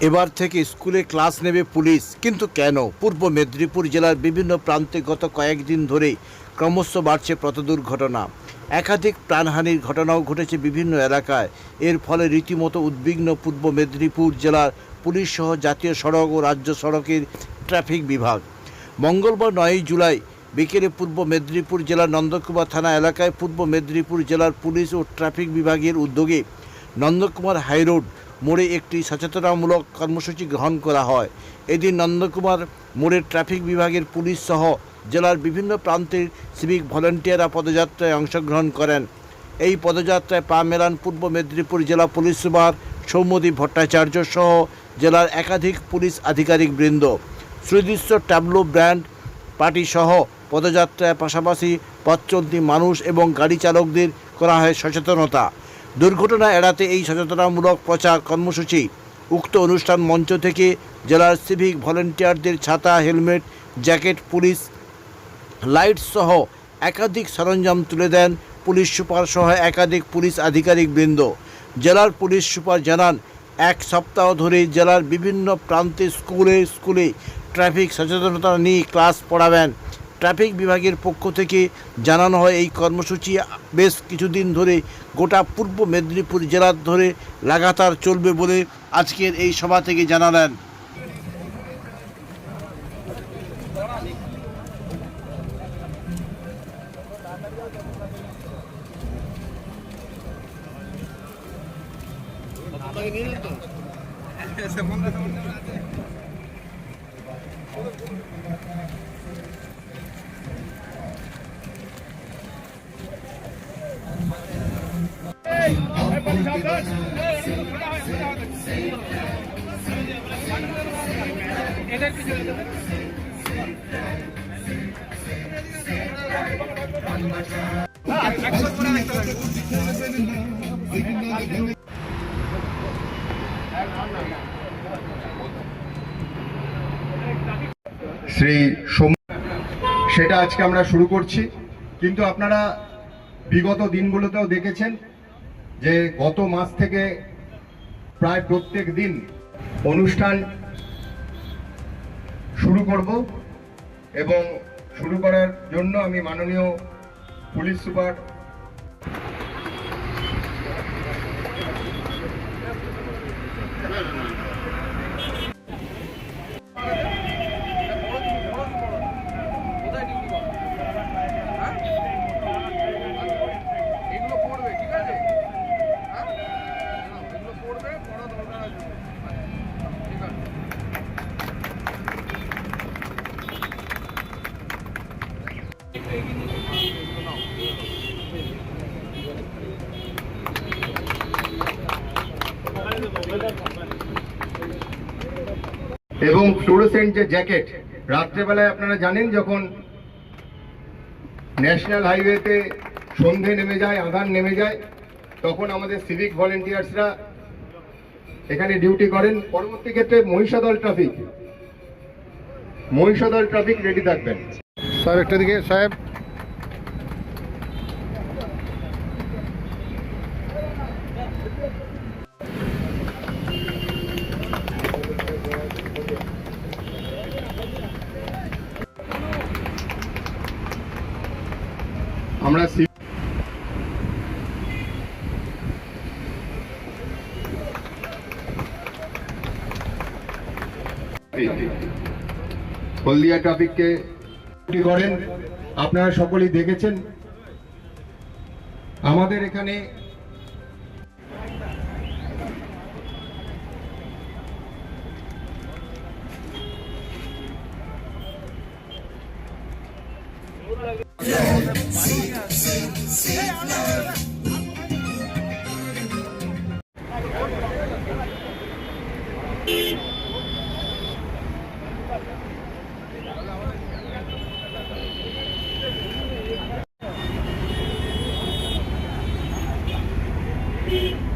এবার থেকে স্কুলে ক্লাস নেবে পুলিশ। কিন্তু কেন? পূর্ব মেদিনীপুর জেলার বিভিন্ন প্রান্তে গত কয়েকদিন ধরে ক্রমশ বাড়ছে পথ দুর্ঘটনা একাধিক প্রাণহানির ঘটনাও ঘটেছে বিভিন্ন এলাকায়। এর ফলে রীতিমতো উদ্বিগ্ন পূর্ব মেদিনীপুর জেলার পুলিশ সহ জাতীয় সড়ক ও রাজ্য সড়কের ট্রাফিক বিভাগ। মঙ্গলবার নয়ই জুলাই বিকেলে পূর্ব মেদিনীপুর জেলার নন্দকুমার থানা এলাকায় পূর্ব মেদিনীপুর জেলার পুলিশ ও ট্রাফিক বিভাগের উদ্যোগে নন্দকুমার হাইরোড মোড়ে একটি সচেতনামূলক কর্মসূচি গ্রহণ করা হয়। এদিন নন্দকুমার মোড়ের ট্রাফিক বিভাগের পুলিশ সহ জেলার বিভিন্ন প্রান্তের সিভিক ভলেন্টিয়াররা পদযাত্রায় অংশগ্রহণ করেন। এই পদযাত্রায় পা মেলান পূর্ব মেদিনীপুর জেলা পুলিশ সুপার সৌম্যদী ভট্টাচার্য সহ জেলার একাধিক পুলিশ আধিকারিক বৃন্দ। সুদৃশ্য ট্যাবলো ব্র্যান্ড পার্টি সহ পদযাত্রার পাশাপাশি পথচলতি মানুষ এবং গাড়ি চালকদের করা হয় সচেতনতা। দুর্ঘটনা এড়াতে এই সচেতনামূলক প্রচার কর্মসূচি। উক্ত অনুষ্ঠান মঞ্চ থেকে জেলার সিভিক ভলেন্টিয়ারদের ছাতা, হেলমেট, জ্যাকেট, পুলিশ লাইট সহ একাধিক সরঞ্জাম তুলে দেন পুলিশ সুপার সহ একাধিক পুলিশ আধিকারিক বৃন্দ। জেলার পুলিশ সুপার জানান, এক সপ্তাহ ধরে জেলার বিভিন্ন প্রান্তে স্কুলে স্কুলে ট্রাফিক সচেতনতা নিয়ে ক্লাস পড়াবেন। ট্রাফিক বিভাগের পক্ষ থেকে জানানো হয়, এই কর্মসূচি বেশ কিছুদিন ধরে গোটা পূর্ব মেদিনীপুর জেলার ধরে লাগাতার চলবে বলে আজকের এই সভা থেকে জানালেন। শ্রী সোম সেটা আজকে আমরা শুরু করছি। কিন্তু আপনারা বিগত দিনগুলোতেও দেখেছেন যে গত মাস থেকে প্রায় প্রত্যেক দিন অনুষ্ঠান শুরু করব এবং শুরু করার জন্য আমি মাননীয় পুলিশ সুপার এবং ফ্লোরোসেন্ট যে জ্যাকেট রাত্রেবেলায় আপনারা জানেন যখন ন্যাশনাল হাইওয়েতে সন্ধে নেমে যায় আধার নেমে যায়, তখন আমাদের সিভিক ভলেন্টিয়ার্সরা এখানে ডিউটি করেন। পরবর্তী ক্ষেত্রে Mahishadal traffic Mahishadal traffic ready থাকবেন। স্যার, একটা দিকে সাহেব আমরা হলদিয়া ট্রাফিককে করেন আপনারা সকলেই দেখেছেন আমাদের এখানে Yeah. Beep.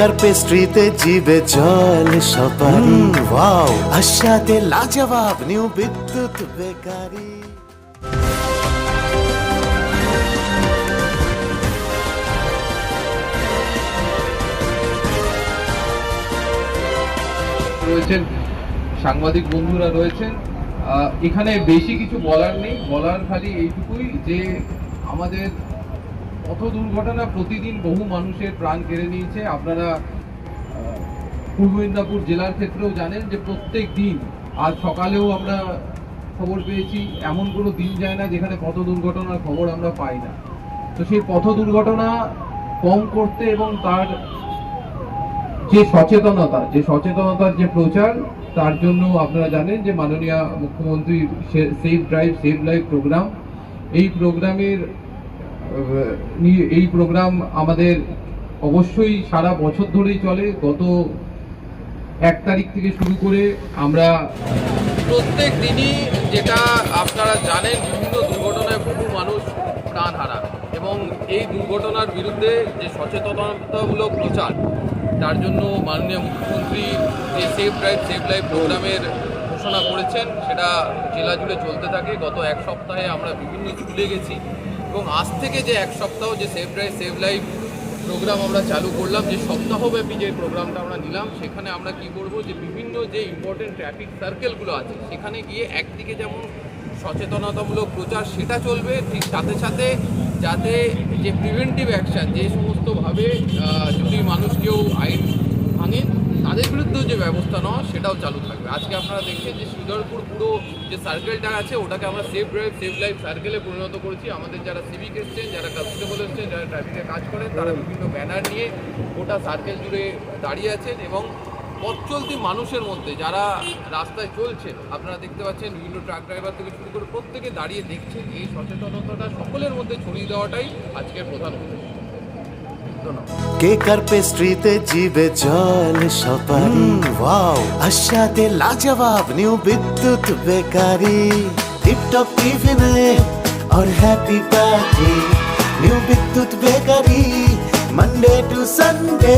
আর পেস্ট্রিতে জিবে জল সপারি ওয়াও আশাতে লাজবাব নিউ বিদ্যুৎ বেকারি রয়েছেন, সাংবাদিক বন্ধুরা রয়েছেন। এখানে বেশি কিছু বলার নেই, বলার খালি এইটুকুই যে আমাদের পথ দুর্ঘটনা প্রতিদিন বহু মানুষের প্রাণ কেড়ে নিয়েছে। আপনারা পূর্ব মেদিনীপুর জেলার ক্ষেত্রেও জানেন যে প্রত্যেক দিন আজ সকালেও আমরা খবর পেয়েছি, এমন কোনো দিন যায় না যেখানে পথ দুর্ঘটনার খবর আমরা পাই না। তো সেই পথ দুর্ঘটনা কম করতে এবং তার যে সচেতনতা, যে সচেতনতার যে প্রচার, তার জন্য আপনারা জানেন যে মাননীয় মুখ্যমন্ত্রীর safe drive save life programme এই প্রোগ্রামের এই প্রোগ্রাম আমাদের অবশ্যই সারা বছর ধরেই চলে। গত এক তারিখ থেকে শুরু করে আমরা প্রত্যেক দিনই যেটা আপনারা জানেন, বিভিন্ন দুর্ঘটনায় বহু মানুষ প্রাণ হারান। এবং এই দুর্ঘটনার বিরুদ্ধে যে সচেতনতামূলক প্রচার, তার জন্য মাননীয় মুখ্যমন্ত্রী যে সেফ ড্রাইভ সেভ লাইফ প্রোগ্রামের ঘোষণা করেছেন, সেটা জেলা জুড়ে চলতে থাকে। গত এক সপ্তাহে আমরা বিভিন্ন স্কুলে গেছি এবং আজ থেকে যে এক সপ্তাহ যে safe drive save life programme আমরা চালু করলাম, যে সপ্তাহব্যাপী যে প্রোগ্রামটা আমরা নিলাম, সেখানে আমরা কি করব যে বিভিন্ন যে ইম্পর্টেন্ট ট্রাফিক সার্কেলগুলো আছে, সেখানে গিয়ে একদিকে যেমন সচেতনতামূলক প্রচার সেটা চলবে, ঠিক সাথে সাথে যাতে যে প্রিভেন্টিভ অ্যাকশান যে সমস্তভাবে যদি মানুষ কেউ আইন ভাঙে, তাদের বিরুদ্ধেও যে ব্যবস্থা নেওয়া সেটাও চালু থাকবে। আজকে আপনারা দেখছেন যে শ্রীধরপুর পুরো যে সার্কেলটা আছে, ওটাকে আমরা সেফ ড্রাইভ সেফ লাইফ সার্কেলে পরিণত করেছি। আমাদের যারা সিভিক এসছেন, যারা কনস্টেবল এসছেন, যারা ট্রাফিকে কাজ করেন, তারা বিভিন্ন ব্যানার নিয়ে গোটা সার্কেল জুড়ে দাঁড়িয়ে আছেন এবং পথ চলতি মানুষের মধ্যে যারা রাস্তায় চলছেন আপনারা দেখতে পাচ্ছেন বিভিন্ন ট্রাক ড্রাইভার থেকে শুরু করে প্রত্যেকে দাঁড়িয়ে দেখছেন এই সচেতনতাটা সকলের মধ্যে ছড়িয়ে দেওয়াটাই আজকের প্রধান উদ্দেশ্য ধন্যবাদ কেক আর পেস্ট্রিতে জিবে জল সপারি ওয়াও আশাতে লাজবাব নিউ বিদ্যুৎ বেকারি টিপটপ টিফিনে और happy party new Bidyut bakery Monday to Sunday